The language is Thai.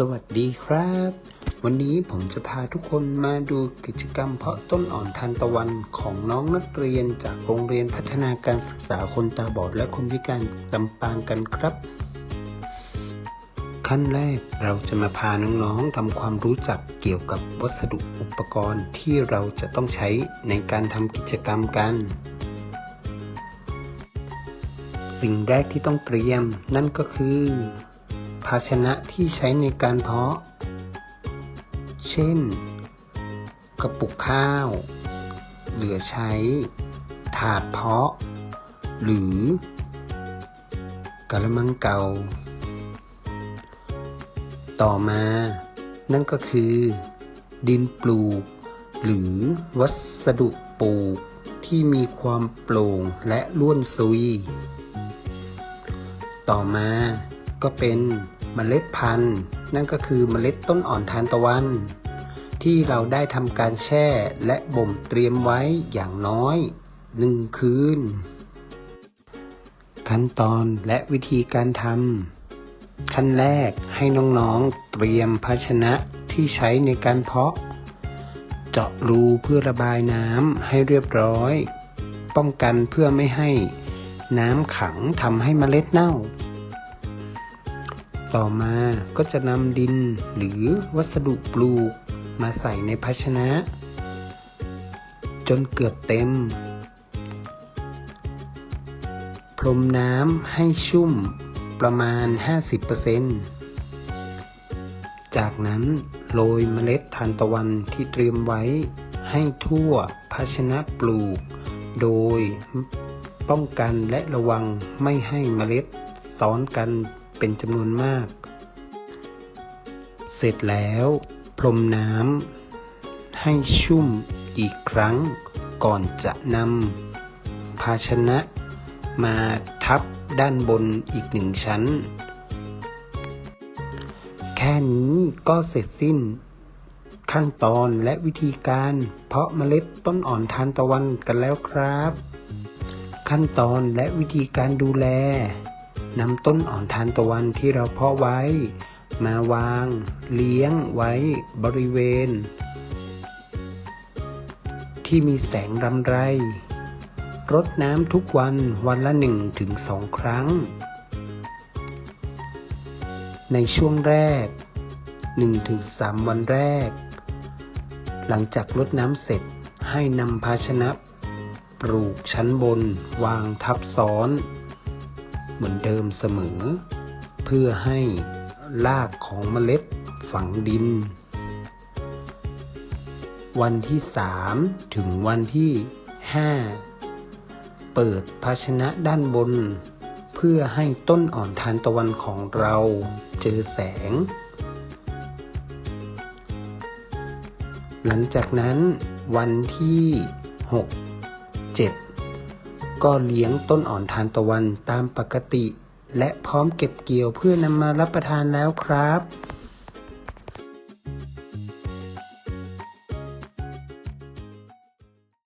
สวัสดีครับ วันนี้ผมจะพาทุกคนมาดูกิจกรรมเพาะต้นอ่อนทานตะวันของน้องนักเรียนจากโรงเรียนพัฒนาการศึกษาคนตาบอดและคนพิการลำปางกันครับ ขั้นแรกเราจะมาพาน้องๆทำความรู้จักเกี่ยวกับวัสดุอุปกรณ์ที่เราจะต้องใช้ในการทำกิจกรรมกัน สิ่งแรกที่ต้องเตรียมนั่นก็คือ ภาชนะที่ใช้ในการเพาะ เช่น กระปุกข้าว เหลือใช้ ถาดเพาะ หรือกระมังเก่า ต่อมา นั่นก็คือ ดินปลูก หรือวัสดุปลูกที่มีความโปร่งและล้วนซุย ต่อมาก็เป็น เมล็ดพันธุ์ นั่นก็คือเมล็ดต้นอ่อนทานตะวัน ที่เราได้ทำการแช่และบ่มเตรียมไว้อย่างน้อยหนึ่งคืน ขั้นตอนและวิธีการทำขั้นแรกให้น้องๆเตรียมภาชนะที่ใช้ในการเพาะ เจาะรูเพื่อระบายน้ำให้เรียบร้อย ป้องกันเพื่อไม่ให้น้ำขังทำให้เมล็ดเน่า ต่อมาก็จะนำดินหรือวัสดุปลูกมาใส่ในภาชนะ จนเกือบเต็ม พรมน้ำให้ชุ่มประมาณ 50%จากนั้นโรยเมล็ดทานตะวันที่เตรียมไว้ให้ทั่วภาชนะปลูก โดยป้องกันและระวังไม่ให้เมล็ดซ้อนกัน เป็นจำนวนมาก เสร็จแล้วพรมน้ำให้ชุ่มอีกครั้งก่อนจะนำภาชนะมาทับด้านบนอีกหนึ่งชั้น แค่นี้ก็เสร็จสิ้น ขั้นตอนและวิธีการเพาะเมล็ดต้นอ่อนทานตะวันกันแล้วครับ ขั้นตอนและวิธีการดูแล นำต้นอ่อนทานตะวันที่เราเพาะไว้ มาวาง เลี้ยงไว้บริเวณ ที่มีแสงรำไร รดน้ำทุกวันวันละหนึ่งถึงสองครั้ง ในช่วงแรก 1-3 วันแรก หลังจากรดน้ำเสร็จให้นำภาชนะ ปลูกชั้นบน วางทับซ้อน เหมือนเดิมเสมอ เพื่อให้รากของเมล็ดฝังดิน วันที่3ถึงวันที่5เปิดภาชนะด้านบน เพื่อให้ต้นอ่อนทานตะวันของเราเจอแสง หลังจากนั้นวันที่6 7 ก็เลี้ยงต้นอ่อนทานตะวันตามปกติ และพร้อมเก็บเกี่ยวเพื่อนำมารับประทานแล้วครับ